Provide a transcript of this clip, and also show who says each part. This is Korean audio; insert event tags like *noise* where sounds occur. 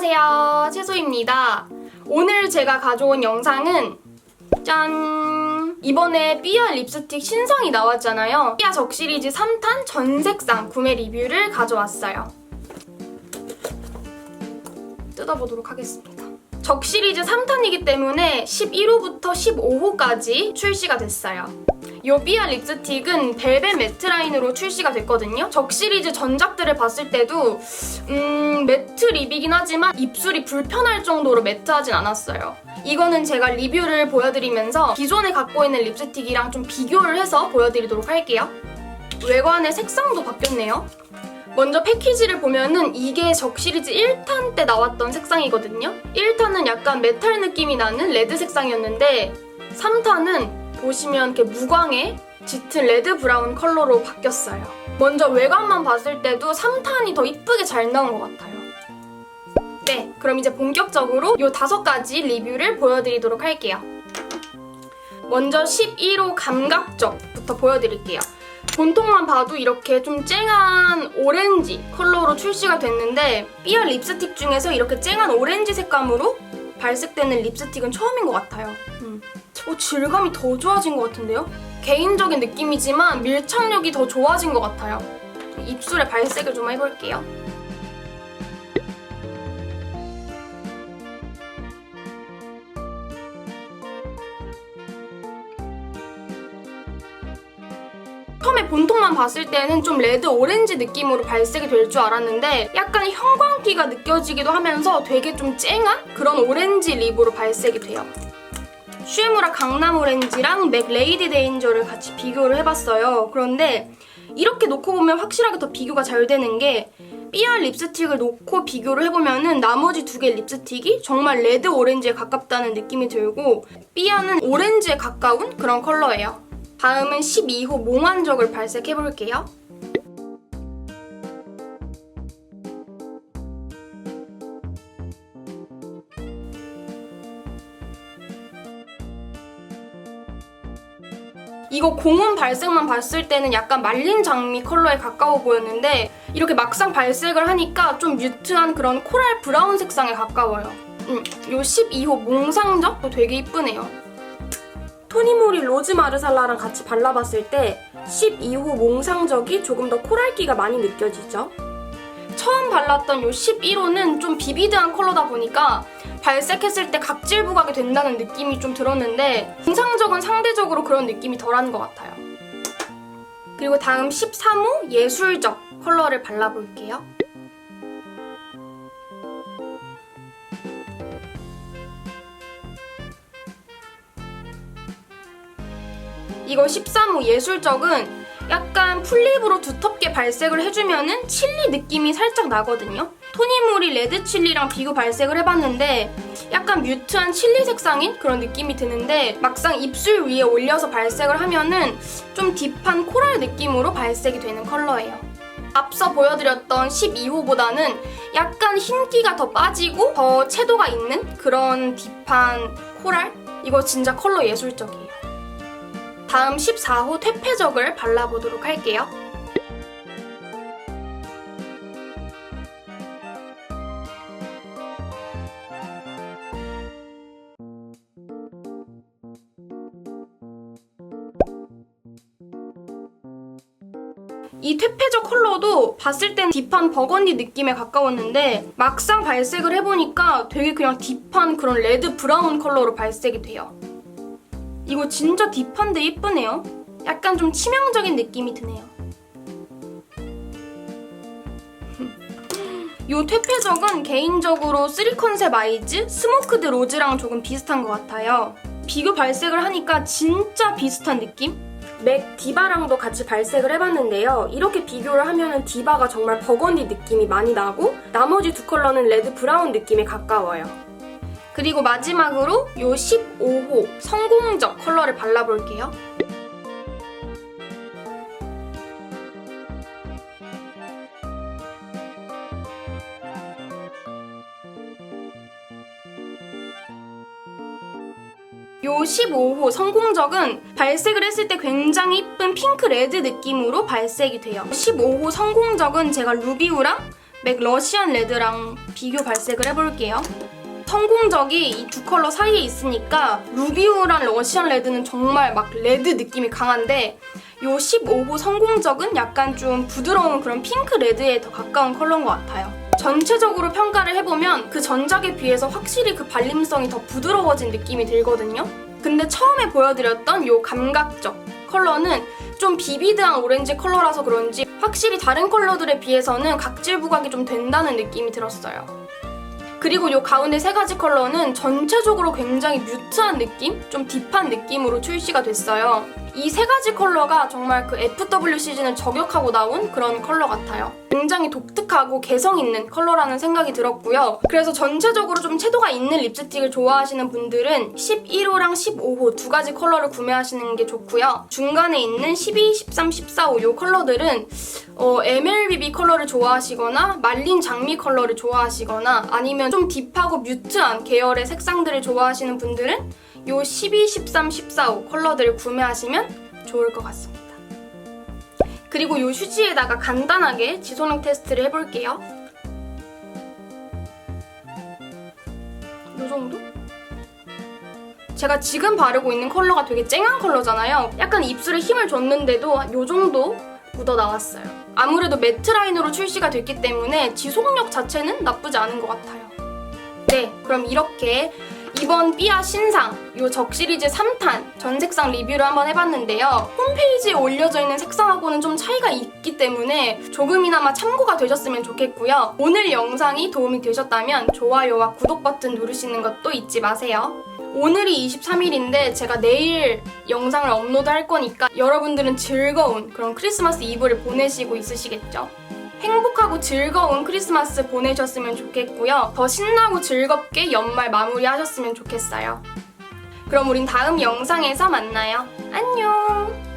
Speaker 1: 안녕하세요. 채소입니다. 오늘 제가 가져온 영상은 짠! 이번에 삐아 립스틱 신상이 나왔잖아요. 삐아 적 시리즈 3탄 전색상 구매 리뷰를 가져왔어요. 뜯어보도록 하겠습니다. 적 시리즈 3탄이기 때문에 11호부터 15호까지 출시가 됐어요. 요 삐아 립스틱은 벨벳 매트 라인으로 출시가 됐거든요. 적 시리즈 전작들을 봤을 때도 음, 매트 립이긴 하지만 입술이 불편할 정도로 매트하진 않았어요. 이거는 제가 리뷰를 보여드리면서 기존에 갖고 있는 립스틱이랑 좀 비교를 해서 보여드리도록 할게요. 외관의 색상도 바뀌었네요. 먼저 패키지를 보면은 이게 적 시리즈 1탄 때 나왔던 색상이거든요. 1탄은 약간 메탈 느낌이 나는 레드 색상이었는데 3탄은 보시면 이렇게 무광의 짙은 레드 브라운 컬러로 바뀌었어요. 먼저 외관만 봤을 때도 3탄이 더 이쁘게 잘 나온 것 같아요. 네, 그럼 이제 본격적으로 이 다섯 가지 리뷰를 보여드리도록 할게요. 먼저 11호 감각적부터 보여드릴게요. 본통만 봐도 이렇게 좀 쨍한 오렌지 컬러로 출시가 됐는데 삐아 립스틱 중에서 이렇게 쨍한 오렌지 색감으로 발색되는 립스틱은 처음인 것 같아요. 음. 어, 질감이 더 좋아진 것 같은데요? 개인적인 느낌이지만 밀착력이 더 좋아진 것 같아요. 입술에 발색을 좀 해볼게요. 처음에 본통만 봤을 때는 좀 레드 오렌지 느낌으로 발색이 될 줄 알았는데 약간 형광기가 느껴지기도 하면서 되게 좀 쨍한 그런 오렌지 립으로 발색이 돼요. 슈에무라 강남 오렌지랑 맥 레이디 데인저를 같이 비교를 해봤어요. 그런데 이렇게 놓고 보면 확실하게 더 비교가 잘 되는 게 삐알 립스틱을 놓고 비교를 해보면은 나머지 두 개 립스틱이 정말 레드 오렌지에 가깝다는 느낌이 들고 삐아는 오렌지에 가까운 그런 컬러예요. 다음은 12호 몽환적을 발색해볼게요. 이거 공원 발색만 봤을 때는 약간 말린 장미 컬러에 가까워 보였는데 이렇게 막상 발색을 하니까 좀 뮤트한 그런 코랄 브라운 색상에 가까워요. 음, 요 12호 몽상적도 되게 이쁘네요. 토니모리 로즈 마르살라랑 같이 발라봤을 때 12호 몽상적이 조금 더 코랄기가 많이 느껴지죠? 처음 발랐던 요 11호는 좀 비비드한 컬러다 보니까 발색했을 때 각질 부각이 된다는 느낌이 좀 들었는데 몽상적은 상대적으로 그런 느낌이 덜한 것 같아요. 그리고 다음 13호 예술적 컬러를 발라볼게요. 이거 13호 예술적은 약간 풀립으로 두텁게 발색을 해주면은 칠리 느낌이 살짝 나거든요. 토니모리 레드 칠리랑 비교 발색을 해봤는데 약간 뮤트한 칠리 색상인 그런 느낌이 드는데 막상 입술 위에 올려서 발색을 하면은 좀 딥한 코랄 느낌으로 발색이 되는 컬러예요. 앞서 보여드렸던 12호보다는 약간 흰기가 더 빠지고 더 채도가 있는 그런 딥한 코랄? 이거 진짜 컬러 예술적이에요. 다음 14호 퇴폐적을 발라보도록 할게요. 이 퇴폐적 컬러도 봤을 땐 딥한 버건디 느낌에 가까웠는데 막상 발색을 해보니까 되게 그냥 딥한 그런 레드 브라운 컬러로 발색이 돼요. 이거 진짜 딥한데 예쁘네요. 약간 좀 치명적인 느낌이 드네요. *laughs* 이 퇴폐적은 개인적으로 3 컨셉 아이즈 스모크드 로즈랑 조금 비슷한 것 같아요. 비교 발색을 하니까 진짜 비슷한 느낌? 맥 디바랑도 같이 발색을 해봤는데요. 이렇게 비교를 하면 디바가 정말 버건디 느낌이 많이 나고 나머지 두 컬러는 레드 브라운 느낌에 가까워요. 그리고 마지막으로 요 15호 성공적 컬러를 발라볼게요. 요 15호 성공적은 발색을 했을 때 굉장히 이쁜 핑크 레드 느낌으로 발색이 돼요. 15호 성공적은 제가 루비우랑 맥 러시안 레드랑 비교 발색을 해볼게요. 성공적이 이 두 컬러 사이에 있으니까 루비우랑 러시안 레드는 정말 막 레드 느낌이 강한데 요 15호 성공적은 약간 좀 부드러운 그런 핑크 레드에 더 가까운 컬러인 것 같아요. 전체적으로 평가를 해보면 그 전작에 비해서 확실히 그 발림성이 더 부드러워진 느낌이 들거든요. 근데 처음에 보여드렸던 요 감각적 컬러는 좀 비비드한 오렌지 컬러라서 그런지 확실히 다른 컬러들에 비해서는 각질 부각이 좀 된다는 느낌이 들었어요. 그리고 요 가운데 세 가지 컬러는 전체적으로 굉장히 뮤트한 느낌? 좀 딥한 느낌으로 출시가 됐어요. 이 세 가지 컬러가 정말 그 FW 시즌을 저격하고 나온 그런 컬러 같아요. 굉장히 독특하고 개성 있는 컬러라는 생각이 들었고요. 그래서 전체적으로 좀 채도가 있는 립스틱을 좋아하시는 분들은 11호랑 15호 두 가지 컬러를 구매하시는 게 좋고요. 중간에 있는 12, 13, 14호 요 컬러들은 어, MLBB 컬러를 좋아하시거나 말린 장미 컬러를 좋아하시거나 아니면 좀 딥하고 뮤트한 계열의 색상들을 좋아하시는 분들은 요 12, 13, 14호 컬러들을 구매하시면 좋을 것 같습니다. 그리고 요 휴지에다가 간단하게 지소능 테스트를 해볼게요. 요 정도? 제가 지금 바르고 있는 컬러가 되게 쨍한 컬러잖아요. 약간 입술에 힘을 줬는데도 요 정도 묻어 나왔어요. 아무래도 매트 라인으로 출시가 됐기 때문에 지속력 자체는 나쁘지 않은 것 같아요. 네, 그럼 이렇게 이번 삐아 신상 요 적 시리즈 3탄 전 색상 리뷰를 한번 해봤는데요. 홈페이지에 올려져 있는 색상하고는 좀 차이가 있기 때문에 조금이나마 참고가 되셨으면 좋겠고요. 오늘 영상이 도움이 되셨다면 좋아요와 구독 버튼 누르시는 것도 잊지 마세요. 오늘이 23일인데 제가 내일 영상을 업로드 할 거니까 여러분들은 즐거운 그런 크리스마스 이브를 보내시고 있으시겠죠? 행복하고 즐거운 크리스마스 보내셨으면 좋겠고요. 더 신나고 즐겁게 연말 마무리하셨으면 좋겠어요. 그럼 우린 다음 영상에서 만나요. 안녕!